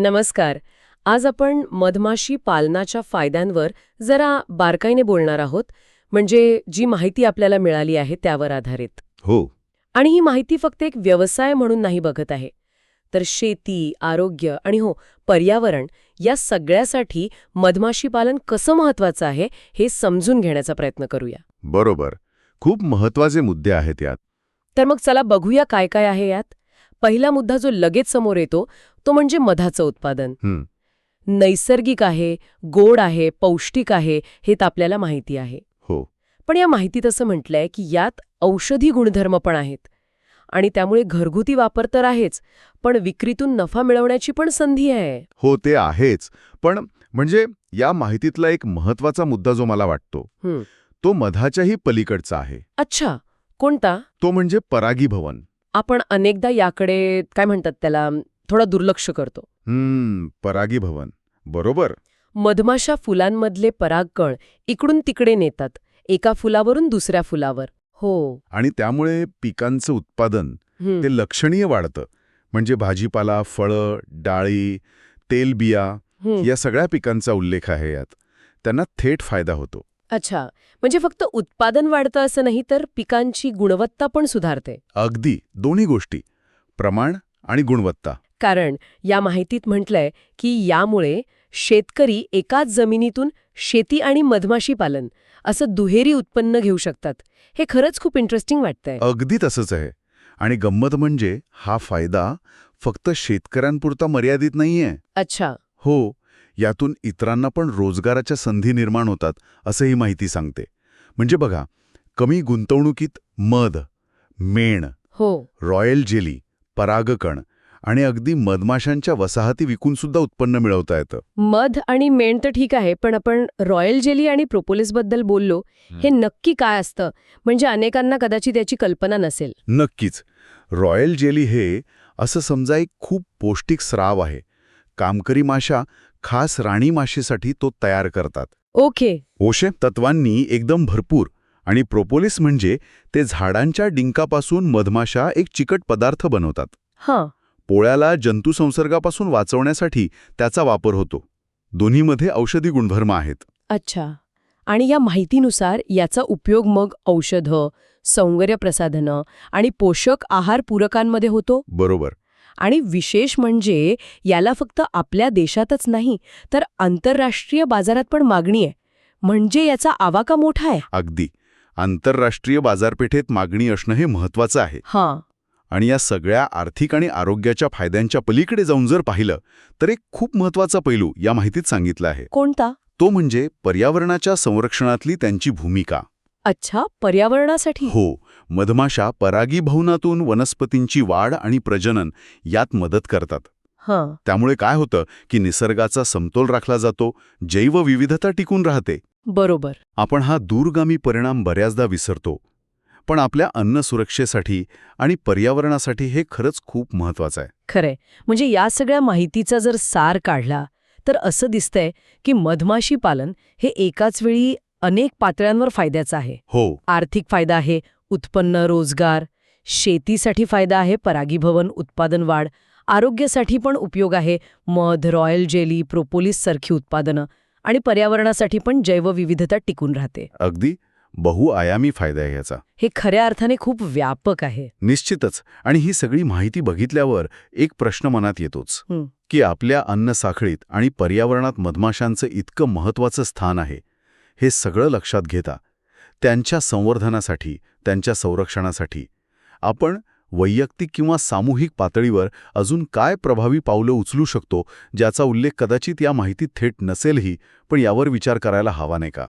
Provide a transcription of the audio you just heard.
नमस्कार. आज आपण मधमाशी पालनाच्या फायद्यांवर जरा बारकाईने बोलणार आहोत. म्हणजे जी माहिती आपल्याला मिळाली आहे त्यावर आधारित. हो. आणि ही माहिती फक्त एक व्यवसाय म्हणून नाही बघत आहे. तर शेती आरोग्य आणि हो पर्यावरण या सगळ्यासाठी मधमाशी पालन कसं महत्वाचं आहे हे समजून घेण्याचा प्रयत्न करूया. बरोबर. खूप महत्त्वाचे मुद्दे आहेत यात. तर मग चला बघूया काय काय आहे यात. पहिला मुद्दा जो लगेच समोर येतो तो म्हणजे मधाचं उत्पादन. नैसर्गिक आहे गोड आहे पौष्टिक आहे हे तर आपल्याला माहिती आहे. हो. पण या माहितीत असं म्हटलंय की यात औषधी गुणधर्म पण आहेत. आणि त्यामुळे घरगुती वापर तर आहेच पण विक्रीतून नफा मिळवण्याची पण संधी आहे. हो ते आहेच. पण म्हणजे या माहितीतला एक महत्त्वाचा मुद्दा जो मला वाटतो. तो मधाच्याही पलीकडचा आहे. अच्छा. कोणता? तो म्हणजे परागीभवन. आपण अनेकदा याकडे काय म्हणतात त्याला थोडा दुर्लक्ष करतो. हम्म परागीभवन बरोबर. मधमाशा फुलांमधले परागकण इकडून तिकडे नेतात एका फुलावरून दुसऱ्या फुलावर. हो. आणि त्यामुळे पिकांचं उत्पादन. ते लक्षणीय वाढतं. म्हणजे भाजीपाला फळं डाळी तेलबिया. या सगळ्या पिकांचा उल्लेख आहे यात. त्यांना थेट फायदा होतो. अच्छा. म्हणजे फक्त उत्पादन वाढतं असं नाही तर पिकांची गुणवत्ता पण सुधारते. अगदी. दोन्ही गोष्टी. प्रमाण आणि गुणवत्ता. कारण या माहितीत म्हटलंय की यामुळे शेतकरी एकाच जमिनीतून शेती आणि मधमाशी पालन असं दुहेरी उत्पन्न घेऊ शकतात. हे खरंच खूप इंटरेस्टिंग वाटतंय. अगदी तसंच आहे. आणि गंमत म्हणजे हा फायदा फक्त शेतकऱ्यांपुरता मर्यादित नाहीये. अच्छा. हो यातून इतरांना पण रोजगाराच्या संधी निर्माण होतात असं ही माहिती सांगते. म्हणजे बघा कमी गुंतवणुकीत मध मेण हो. रॉयल जेली परागकण आणि अगदी मधमाशांच्या वसाहती विकून सुद्धा उत्पन्न मिळवता येतं. मध आणि मेण तर ठीक आहे पण आपण रॉयल जेली आणि प्रोपोलिसबद्दल बोललो हे नक्की काय असतं? म्हणजे अनेकांना कदाचित याची कल्पना नसेल. नक्कीच. रॉयल जेली हे असं समजा एक खूप पौष्टिक स्राव आहे. कामकरी माशा खास राणी माशीसाठी तो तयार करतात. ओके. ओशे तत्वांनी एकदम भरपूर. आणि प्रोपोलिस म्हणजे ते झाडांच्या डिंकापासून मधमाशा एक चिकट पदार्थ बनवतात. हां. पोळ्याला जंतुसंसर्गापासून वाचवण्यासाठी त्याचा वापर होतो. दोन्हीमध्ये औषधी गुणधर्म आहेत. अच्छा. आणि या माहितीनुसार याचा उपयोग मग औषधं सौंदर्य प्रसाधनं आणि पोषक आहार पूरकांमध्ये होतो? बरोबर. आणि विशेष म्हणजे याला फक्त आपल्या देशातच नाही तर आंतरराष्ट्रीय बाजारात पण मागणी आहे. म्हणजे याचा आवाका मोठा आहे. अगदी. आंतरराष्ट्रीय बाजारपेठेत मागणी असणं हे महत्वाचं आहे. हां. आणि या सगळ्या आर्थिक आणि आरोग्याच्या फायद्यांच्या पलीकडे जाऊन जर पाहिलं तर एक खूप महत्त्वाचा पैलू या माहितीत सांगितला आहे. कोणता? तो म्हणजे पर्यावरणाच्या संरक्षणातली त्यांची भूमिका. अच्छा पर्यावरणासाठी? हो मधमाशा परागीभवनातून वनस्पतींची वाढ आणि प्रजनन यात मदत करतात. हां. त्यामुळे काय होतं की निसर्गाचा समतोल राखला जातो जैवविविधता टिकून राहते. बरोबर. आपण हा दूरगामी परिणाम बऱ्याचदा विसरतो. पण आपल्या अन्न सुरक्षेसाठी आणि पर्यावरणासाठी हे खरंच खूप महत्वाचं आहे. खरंय. म्हणजे या सगळ्या माहितीचा जर सार काढला तर असं दिसतंय की मधमाशी पालन हे एकाच वेळी अनेक पातळ्यांवर फायद्याचं आहे. हो. आर्थिक फायदा आहे उत्पन्न रोजगार शेतीसाठी फायदा आहे परागीभवन उत्पादन वाढ आरोग्यासाठी पण उपयोग आहे मध रॉयल जेली प्रोपोलिस सारखी उत्पादनं आणि पर्यावरणासाठी पण जैवविविधता टिकून राहते. अगदी. बहुआयामी फायदा आहे याचा. हे खऱ्या अर्थाने खूप व्यापक आहे. निश्चितच. आणि ही सगळी माहिती बघितल्यावर एक प्रश्न मनात येतोच. की आपल्या अन्न साखळीत आणि पर्यावरणात मधमाशांचं इतकं महत्वाचं स्थान आहे हे सगळं लक्षात घेता त्यांच्या संवर्धनासाठी त्यांच्या संरक्षणासाठी आपण वैयक्तिक किंवा सामूहिक पातळीवर अजून काय प्रभावी पावलं उचलू शकतो ज्याचा उल्लेख कदाचित या माहितीत थेट नसेलही पण यावर विचार करायला हवा नाही का?